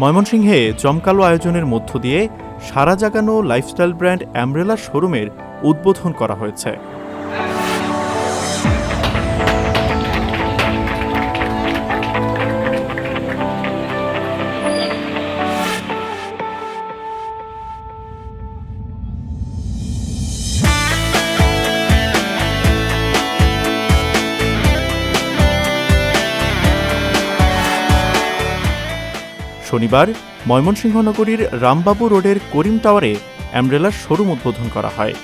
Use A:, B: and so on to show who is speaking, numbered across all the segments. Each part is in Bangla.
A: ময়মনসিংহে জমকালো আয়োজনের মধ্য দিয়ে সারা জাগানো লাইফস্টাইল ব্র্যান্ড অ্যামব্রেলা শোরুমের উদ্বোধন করা হয়েছে। শনিবার ময়মনসিংহ নগরীর রামবাবু রোডের করিম টাওয়ারে অ্যামব্রেলার শোরুম উদ্বোধন করা হয়।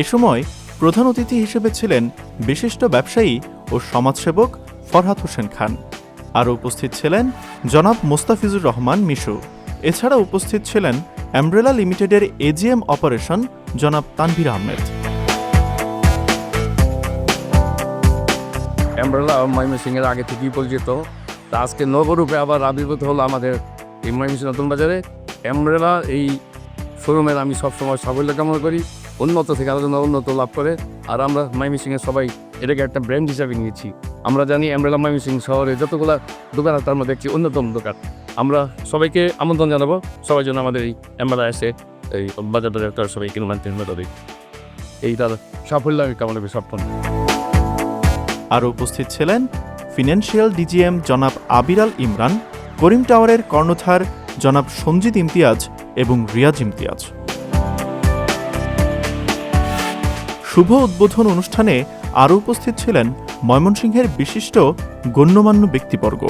A: এ সময় প্রধান অতিথি হিসেবে ছিলেন বিশিষ্ট ব্যবসায়ী ও সমাজসেবক ফরহাদ হোসেন খান। আরও উপস্থিত ছিলেন জনাব মোস্তাফিজুর রহমান মিশু। এছাড়া উপস্থিত ছিলেন অ্যামব্রেলা লিমিটেডের এজিএম অপারেশন জনাব তানভীর আহমেদ।
B: অ্যাম্ব্রেলা ময়মনসিংহের আগে থেকেই পরিচিত। তা আজকে নবরূপে আবার আবির্ভূত হলো আমাদের এই ময়মনসিংহ নতুন বাজারে। অ্যাম্ব্রেলা এই শোরুমের আমি সবসময় সাফল্য কামনা করি। উন্নত থেকে আরও যেন উন্নত লাভ করে। আর আমরা ময়মনসিংহের সবাই এটাকে একটা ব্র্যান্ড হিসাবে নিয়েছি। আমরা জানি অ্যাম্ব্রেলা ময়মনসিংহ শহরে যতগুলো দোকান তার মধ্যে একটি অন্যতম দোকান। আমরা সবাইকে আমন্ত্রণ জানাব। সবাই যেন আমাদের এই অ্যাম্ব্রেলা এসে এই বাজারটা একটা সবাই কিনে মানতে হবে এইটার সাফল্য আমি কামনা করি, সব
A: আরও উপস্থিত ছিলেন ফিনান্সিয়াল ডিজিএম জনাব আবিরাল ইমরান, করিম টাওয়ারের কর্ণধার জনাব সঞ্জিত ইমতিয়াজ এবং রিয়াজ ইমতিয়াজ। শুভ উদ্বোধন অনুষ্ঠানে আরও উপস্থিত ছিলেন ময়মনসিংহের বিশিষ্ট গণ্যমান্য ব্যক্তিবর্গ।